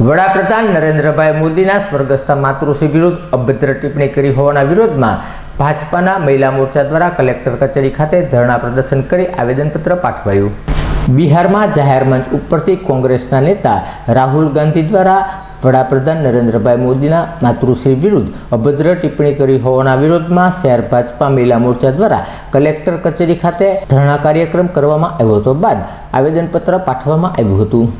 વડાપ્રધાન નરેન્દ્રભાઈ મોદીના સ્વર્ગસ્થ માતૃશ્રી વિરુદ્ધ અભદ્ર ટિપ્પણી કરી હોવાના વિરોધમાં ભાજપાના મહિલા મોરચા દ્વારા કલેક્ટર કચેરી ખાતે ધરણા પ્રદર્શન કરી આવેદનપત્ર પાઠવાયું. બિહારમાં જાહેર મંચ ઉપરથી કોંગ્રેસના નેતા રાહુલ ગાંધી દ્વારા વડાપ્રધાન નરેન્દ્રભાઈ મોદીના માતૃશ્રી વિરુદ્ધ અભદ્ર ટિપ્પણી કરી હોવાના વિરોધમાં શહેર ભાજપા મહિલા મોરચા દ્વારા કલેક્ટર કચેરી ખાતે ધરણા કાર્યક્રમ કરવામાં આવ્યો હતો બાદ આવેદનપત્ર પાઠવવામાં આવ્યું હતું.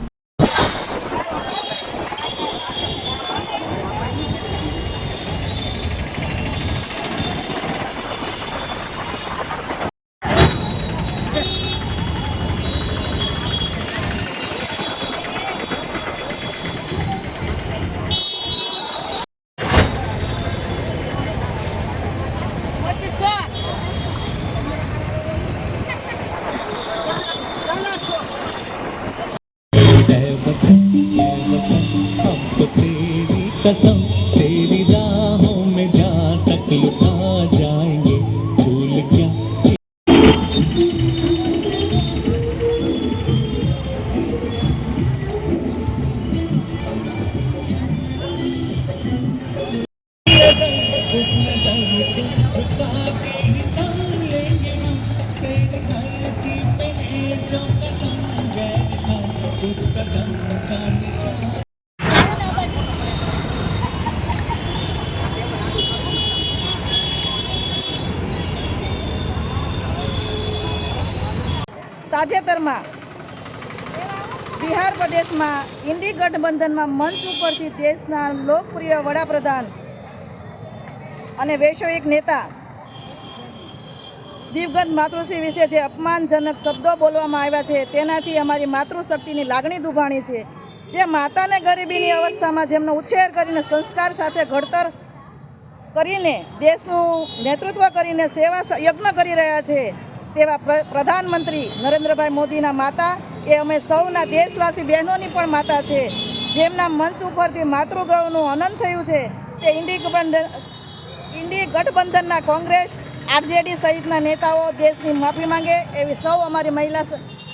कसम तेरी राहों में जहाँ तक लुटा जाएंगे भूल क्या उस नजर को झुका के निकाल लेंगे हम तेरी धरती पे है जो कदम गए हम उस कदम का તાજેતરમાં બિહાર પ્રદેશમાં ઇન્ડી ગઠબંધનમાં મંચ ઉપરથી દેશના લોકપ્રિય વડાપ્રધાન અને વૈશ્વિક નેતા દિવગત માતૃશ્રી વિશે જે અપમાનજનક શબ્દો બોલવામાં આવ્યા છે, તેનાથી અમારી માતૃશક્તિની લાગણી દુભાણી છે. જે માતાને ગરીબીની અવસ્થામાં જેમનો ઉછેર કરીને સંસ્કાર સાથે ઘડતર કરીને દેશનું નેતૃત્વ કરીને સેવા યજ્ઞ કરી રહ્યા છે. તેવા પ્ર- પ્રધાનમંત્રી નરેન્દ્રભાઈ મોદીના માતા, એ અમે સૌના દેશવાસી બહેનોની પણ માતા છે. જેમના મંચ ઉપરથી માતૃગૌરવનું અનંત થયું છે, તે ઇન્ડી ગઠબંધન ઇન્ડી ગઠબંધનના કોંગ્રેસ, આરજેડી સહિતના નેતાઓ દેશની માફી માંગે, એવી સૌ અમારી મહિલા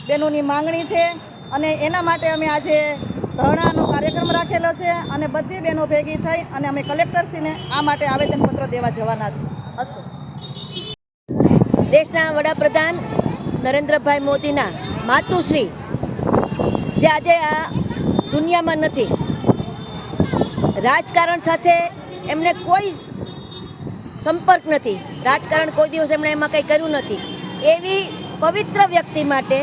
બહેનોની માંગણી છે. અને એના માટે અમે આજે ધરણાનો કાર્યક્રમ રાખેલો છે અને બધી બહેનો ભેગી થઈ અને અમે કલેક્ટરશ્રીને આ માટે આવેદનપત્ર દેવા જવાના છીએ અસ્તુ દેશના વડાપ્રધાન નરેન્દ્રભાઈ મોદીના માતુશ્રી, જે આજે આ દુનિયામાં નથી. રાજકારણ સાથે એમને કોઈ સંપર્ક નથી. રાજકારણ કોઈ દિવસ એમણે એમાં કંઈ કર્યું નથી. એવી પવિત્ર વ્યક્તિ માટે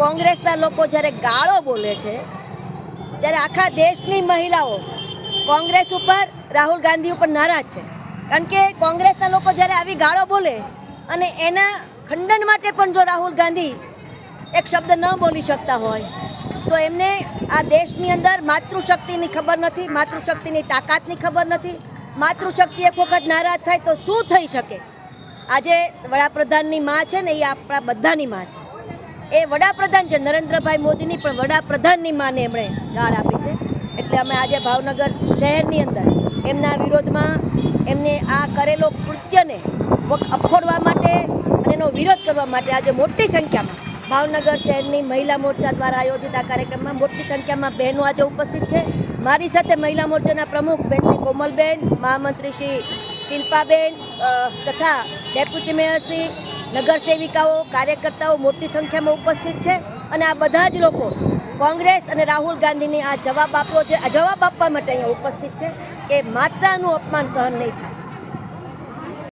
કોંગ્રેસના લોકો જ્યારે ગાળો બોલે છે, ત્યારે આખા દેશની મહિલાઓ કોંગ્રેસ ઉપર, રાહુલ ગાંધી ઉપર નારાજ છે. કારણ કે કોંગ્રેસના લોકો જ્યારે આવી ગાળો બોલે અને એના ખંડન માટે પણ જો રાહુલ ગાંધી એક શબ્દ ન બોલી શકતા હોય, તો એમને આ દેશની અંદર માતૃશક્તિની ખબર નથી, માતૃશક્તિની તાકાતની ખબર નથી. માતૃશક્તિ એક વખત નારાજ થાય તો શું થઈ શકે? આજે વડાપ્રધાનની માં છે ને, એ આપણા બધાની માં છે. એ વડાપ્રધાન છે, નરેન્દ્રભાઈ મોદીની પણ વડાપ્રધાનની માને એમણે ગાળ આપી છે. એટલે અમે આજે ભાવનગર શહેરની અંદર એમના વિરોધમાં એમને આ કરેલો કૃત્યને અપખોડવા માટે અને એનો વિરોધ કરવા માટે આજે મોટી સંખ્યામાં ભાવનગર શહેરની મહિલા મોરચા દ્વારા આયોજિત આ કાર્યક્રમમાં મોટી સંખ્યામાં બહેનો આજે ઉપસ્થિત છે. મારી સાથે મહિલા મોરચાના પ્રમુખ બેન શ્રી કોમલબેન, મહામંત્રી શ્રી શિલ્પાબેન તથા ડેપ્યુટી મેયર શ્રી નગરસેવિકાઓ, કાર્યકર્તાઓ મોટી સંખ્યામાં ઉપસ્થિત છે. અને આ બધા જ લોકો કોંગ્રેસ અને રાહુલ ગાંધીની આ જવાબ આપ્યો છે આ જવાબ આપવા માટે અહીંયા ઉપસ્થિત છે કે માતાનું અપમાન સહન નહીં થાય.